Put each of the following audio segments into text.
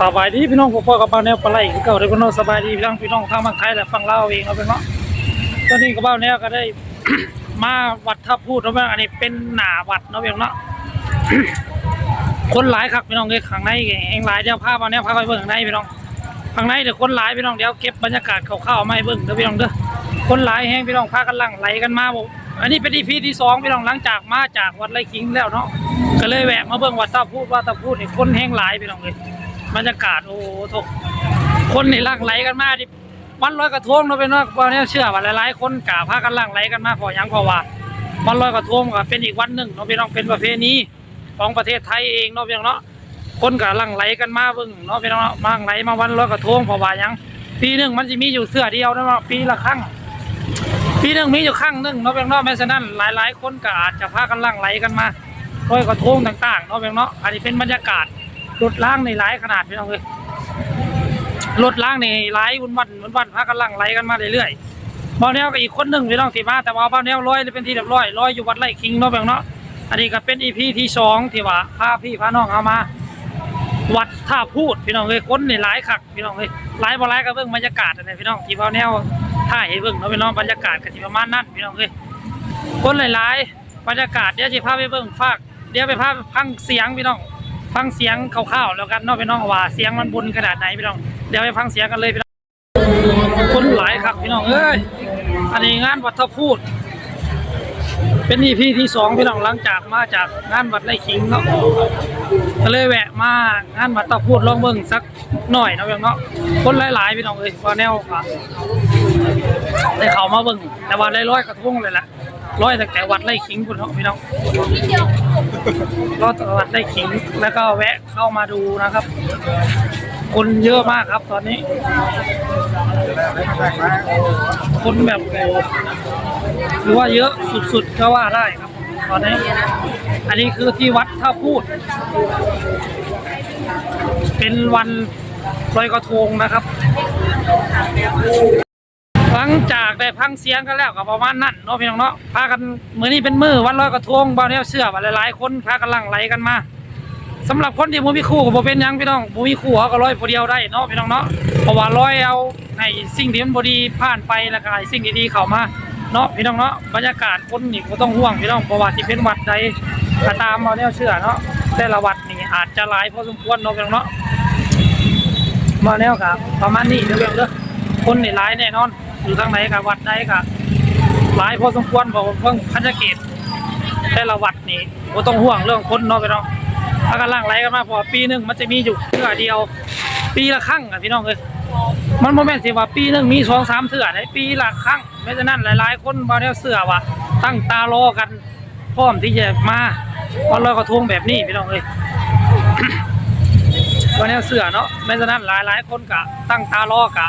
สบายดีพี่น้องพ่อๆกับเบ้าแนวปลาไหลคือเก่าได้พี่น้องสบายดีพี่น้องพี่น้องทางบางไทยและฟังเล่าเองเอาเป็นเนาะตอนนี้กับเบ้าแนวก็ได้ มาวัดทับพูดเนาะพี่องอันนี้เป็นหนาวัดเนาะพี่น้องเนาะคนหลายครับพี่น้องเลยข้างในเองหลายเดี๋ยวพาเบ้าแนวพาไปเบิ่งข้างในพี่น้องข้างในเดี๋ยวคนหลายพี่น้องเดี๋ยวเก็บบรรยากาศคร่าวๆมาให้เบิ่งเด้อพี่น้องเด้อคนหลายแห้งพี่น้องพากันหลังไหลกันมาบอกอันนี้เป็นอีพีที่สองพี่น้องหลังจากมาจากวัดไร่ขิงแล้วเนาะก็เลยแวะมาเบิ่งวัดทับพูดว่าทับพูดเนี่ยคนแห้งหลายพี่น้องเลย บรรยากาศโอ้โหคนนี่ลังไหลกันมากดิวันลอยกระทงเราเป็นว่าวันนี้เชื่อว่าหลายๆคนกะพากันลังไหลกันมากพอยังพอว่าวันลอยกระทงก็เป็นอีกวันหนึ่งเนาะพี่น้องเป็นประเพณีของประเทศไทยเองเนาะพี่น้องเนาะคนกะหลั่งไหลกันมาเบิ่งเนาะพี่น้องเนาะมังไหลมาวันลอยกระทงพอว่ายังปีหนึ่งมันจะมีอยู่เสื้อเดียวนะว่าปีละครั้งปีหนึ่งมีอยู่ครั้งหนึ่งเนาะพี่น้องเนาะแม้ฉะนั้นหลาย ๆ คนก็อาจจะพากันลังไหลกันมาลอยกระทงต่างๆเนาะพี่น้องเนาะอันนี้เป็นบรรยากาศ รถล้างในหลายขนาดพี่น้องเลยรถล้างในหลายวันวันวันวันพากันล่างไหลกันมาเรื่อยๆบ้าแนวก็อีกคนหนึ่งพี่น้องที่มาแต่ว่าบ้าแนวร้อยเป็นที่เรียบร้อยร้อยอยู่วัดไร่คิงเนาะเพียงเนาะอันนี้ก็เป็นอีพีที่สองที่ว่าพาพี่พาน้องเอามา วัดท่าพูดพี่น้องเลยคนในหลายคักพี่น้องเลยหลายบ่หลายก็เบิ่งบรรยากาศอันนี้พี่น้องที่บ้าแนวถ่ายให้เบิ่งเนาะพี่น้องบรรยากาศก็สิประมาณนั้นพี่น้องเลยคนหลายๆบรรยากาศเดี๋ยวจะพาไปเบิ่งฝากเดี๋ยวไปพาพังเสียงพี่น้อง ฟังเสียงคร่าวๆแล้วกันเนาะพี่น้องว่าเสียงมันบุญขนาดไหนพี่น้องเดี๋ยวไปฟังเสียงกันเลยพี่น้องคนหลายครับพี่น้องเอ้ยอันนี้งานวัดทพูด เป็นอีพีที่สองพี่น้องหลังจากมาจากงานวัดไร่ขิงเนาะก็เลยแวะมางานวัดทพูดลองเบิ่งสักหน่อยเนาะพี่น้องเนาะคนหลายๆพี่น้องเอ้ยว่าแนวอะได้เขามาเบิ่งแต่ว่าได้ร้อยกระทงเลยแหละร้อยตั้งแต่วัดไร่ขิงพุ่นเนาะพี่น้องก็ตลาดได้ขิงแล้วก็แวะเข้ามาดูนะครับ คนเยอะมากครับตอนนี้ คนแบบโอ้หรือว่าเยอะสุดๆก็ว่าได้ครับตอนนี้อันนี้คือที่วัดท่าพูด เป็นวันลอยกระทงนะครับ หลังจากได้พังเสียงกันแล้วก็ประมาณนั้นเนาะพี่น้องเนาะพากันมือนี้เป็นมือวันลอยกระทงบ่าวแนวเชื่อว่าหลายๆคนพากันลังไหลกันมาสำหรับคนที่บ่มีคู่ก็บ่เป็นยังพี่น้องบ่มีคู่เขาก็ลอยผู้เดียวได้เนาะพี่น้องเนาะเพราะว่าลอยเอาให้สิ่งที่มันบ่ดีผ่านไปแล้วก็ให้สิ่งดีๆเข้ามา เนาะพี่น้องเนาะบรรยากาศคนนี่บ่ต้องห่วงพี่น้องเพราะว่าสิเป็นวัดใดก็ตามบ่าแนวเชื่อเนาะแต่ละวัดนี่อาจจะหลายพอสมควรเนาะพี่น้องเนาะบ่าแนวก็ประมาณนี้เด้อพี่องเด้อคนนี่หลายแน่นอนอยู่ทางไหนกับวัดใดกับหลายพอสมควรบอกว่าเพิ่งพันธเกตแต่ละวัดนี่ก็ต้องห่วงเรื่องคนเนาะพี่น้องถ้ากันล่างไหลกันมาพอปีหนึงมันจะมีอยู่เทื่อเดียว ปีละครั้งอะพี่น้องเอ้ยมันโมเมนต์สิว่าปีหนึงมีสองสามเทื่อในปีละครั้ง ไม่ฉะนั้นหลายๆ คนบางทีเสือว่าตั้งตารอกัน พร้อมที่จะมาวันลอยกระทงแบบนี้พี่น้องเอ้ยวันนี้เสือเนาะไม่ฉะนั้นหลายๆ คนกะตั้งตารอกะ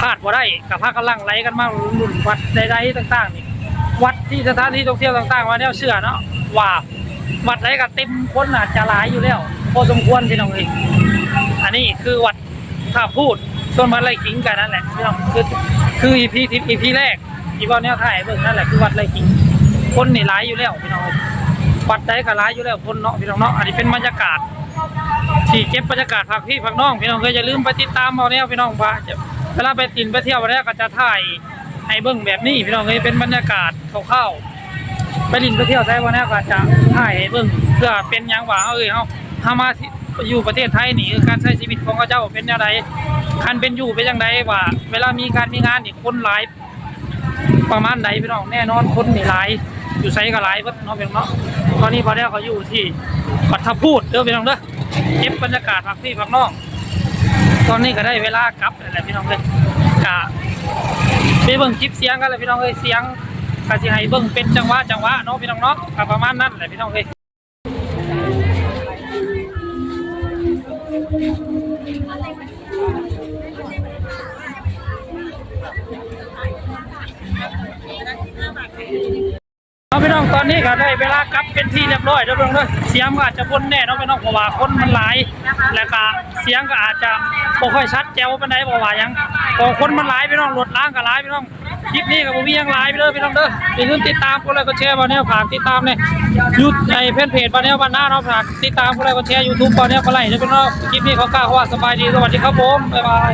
พลาดบ่ได้กับพากันลังไหลกันมาลุ่นวัดใดๆต่างๆนี่วัดที่สถานที่ท่องเที่ยวต่างๆวันนี้เสือเนาะว่าวัดไหนก็เต็มคนอาจจะหลายอยู่แล้ว พอสมควรพี่น้องเองอันนี้คือวัดถ้าพูดส่วนวัดไรขิงกันนั่นแหละพี่น้องคือ คืออีพีทิอีพีแรกที่ว่าแนวถ่ายเบิ่งนั่นแหละคือวัดไรขิงคนนี่หลายอยู่แล้วพี่น้องวัดใดก็หลายอยู่แล้วคนเนาะพี่น้องเนาะอันนี้เป็นบรรยากาศที่เก็บบรรยากาศพักพี่พักน้องพี่น้องก็อย่าลืมไปติดตามเอาแนวพี่น้องว่าจะเวลาไปตินไปเที่ยวแล้วก็จะถ่ายให้เบิ่งแบบนี้พี่น้องเคยเป็นบรรยากาศคร่าวๆไปลินไปเที่ยวไทยวันนี้ก็จะถ่ายให้เบิ่งเพื่อเป็นหยังว่าเอ้ยเฮาเฮามา อยู่ประเทศไทยนี่คือการใช้ชีวิตของเขาเจ้าเป็นอย่างไรคันเป็นอยู่เป็นอย่างไรว่า เวลามีการมีงานนี่คนหลายประมาณไหนพี่น้องแน่นอนคนนี่หลายอยู่ไซก็หลายเพิ่นเนาะพี่น้องเนาะตอนนี้พอแล้วเขาอยู่ที่ปัทพูดเด้อพี่น้องเด้อเก็บบรรยากาศพักพี่พักน้องตอนนี้ก็ได้เวลากลับแล้วพี่น้องเลยกะไปเบิ่งคลิปเสียงกันเลยพี่น้องเอ้ยเสียงก็สิให้เบิ่งเป็นจังหวะจังหวะเนาะพี่น้องเนาะก็ประมาณนั้นแหละพี่น้องเอ้ย อาพี่น้องตอนนี้ก็ได้เวลากลับเป็นที่เรียบร้อยแล้วพี่องเด้อเสียงก็อาจจะพ้นแน่เนาะพี่น้องเพราะว่าคนมันหลาย แล้วก็เสียงก็อาจจะบ่ค่อยชัดแจ๋วปานใดบ่ว่ายังพอคนมันหลายพี่น้องรถล้างก็หลายพี่น้องคลิปนี้กับผมมียังไลฟ์ไปเลยพี่น้องเด้ออย่าลืมติดตามกดไลค์กดแชร์บอลแนวฝากติดตามเนี่ยยูในเพจเพจบอลแนวบ้านหน้าเนาะฝากติดตามกดไลค์กดแชร์ยูทูบบอลแนวปลาไหลจะเป็นเนาะคลิปนี้ขากล่าวว่าสบายดีสวัสดีครับผมบ๊ายบาย